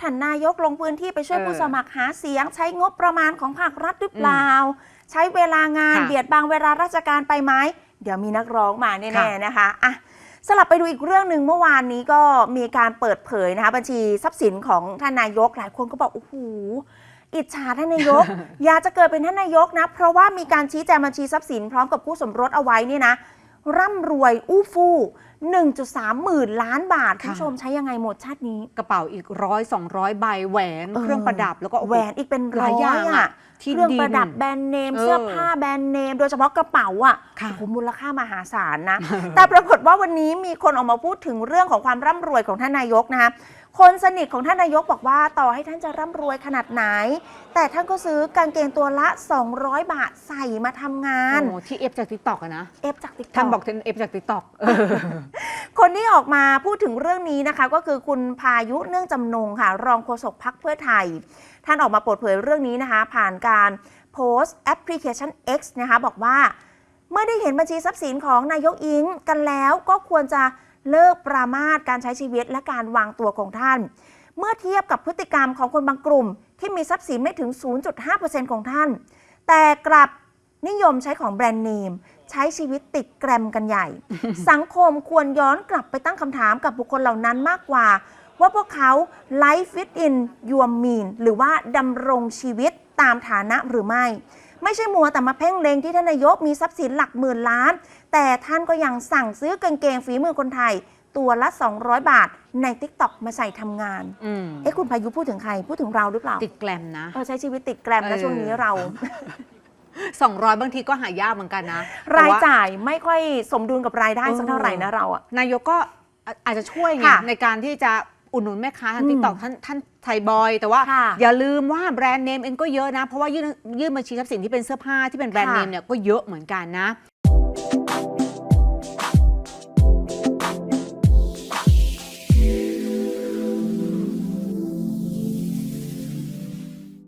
ท่านนายกลงพื้นที่ไปช่วยเออผู้สมัครหาเสียง ใช้งบประมาณของภาครัฐหรือเปล่า ใช้เวลางานค่ะเบียดบังเวลาราชการไปไหมเดี๋ยวมีนักร้องมาแน่ค่ะ ๆนะคะอะสลับไปดูอีกเรื่องหนึ่งเมื่อวานนี้ก็มีการเปิดเผยนะคะ บัญชีทรัพย์สินของท่านนายกหลายคนก็บอกโอ้โหอิจฉาท่านนายก อยากจะเกิดเป็นท่านนายกนะ เพราะว่ามีการชี้แจงบัญชีทรัพย์สินพร้อมกับคู่สมรสเอาไว้เนี่ยนะ ร่ำรวยอู้ฟู่ 1.3 หมื่นล้านบาทค่ะคุณผู้ชมใช้ยังไงหมดชาตินี้ กระเป๋าอีกร้อยสองร้อยใบแหวนเออเครื่องประดับแล้วก็โอ้โแหวนอีกเป็นหร้ลาอยยอย่างอะอะที่เครื่องดินประดับแบรนด์เนมเออเสื้อผ้าแบรนด์เนม โดยเฉพาะกระเป๋าอะค่ะโอ้โหมูลค่ามหาศาลนะ แต่ปรากฏว่าวันนี้มีคนออกมาพูดถึงเรื่องของความร่ำรวยของท่านนายกนะคะคนสนิทของท่านนายกบอกว่าต่อให้ท่านจะร่ำรวยขนาดไหน แต่ท่านก็ซื้อกางเกงตัวละ 200 บาทใส่มาทำงาน โอ้ที่เอฟจากทิกตอกอะนะ เอฟจากติ๊กท่านบอกท่านเอฟจากทิกตอก คนที่ออกมาพูดถึงเรื่องนี้นะคะ ก็คือคุณพายุเนื่องจำนงค่ะ รองโฆษกพักเพื่อไทย ท่านออกมาเปิดเผยเรื่องนี้นะคะ ผ่านการโพสต์แอปพลิเคชัน X นะคะ บอกว่า เมื่อได้เห็นบัญชีทรัพย์สินของนายกอิงกันแล้วก็ควรจะเลิกปรามาสการใช้ชีวิตและการวางตัวของท่าน เมื่อเทียบกับพฤติกรรมของคนบางกลุ่ม ที่มีทรัพย์สินไม่ถึง 0.5%ของท่าน แต่กลับ นิยมใช้ของแบรนด์เนม ใช้ชีวิตติดแกรมกันใหญ่ สังคมควรย้อนกลับไปตั้งคำถามกับบุคคลเหล่านั้นมากกว่า ว่าพวกเขา life fit in your mean หรือว่าดำรงชีวิตตามฐานะหรือไม่ ไม่ใช่มัวแต่มาเพ่งเล็งที่ท่านนายกมีทรัพย์สินหลักหมื่นล้าน แต่ท่านก็ยังสั่งซื้อกางเกงฝีมือคนไทย ตัวละ 200 บาทใน TikTok มาใส่ทำงาน อืมเอ๊ะคุณพายุพูดถึงใครพูดถึงเราหรือเปล่าติดแกลมนะ เออใช้ชีวิตติดแกรมนะเออช่วงนี้เรา สองร้อยบางทีก็หายากเหมือนกันนะรายแต่ว่จ่ายไม่ค่อยสมดุลกับรายได้เออสักเท่าไหร่นะเราอะนายกก็อาอาจจะช่วยไงค่ะในการที่จะอุดหนุนแม่ค้าทางอืมติ๊กต็อกท่านท่านไทยบอย แต่ว่าค่ะอย่าลืมว่าแบรนด์เนมเองก็เยอะนะ เพราะว่ายื่นยื่นบัญชีทรัพย์สินที่เป็นเสื้อผ้าที่เป็นแบรนด์ค่ะเนมเนี่ยก็เยอะเหมือนกันนะ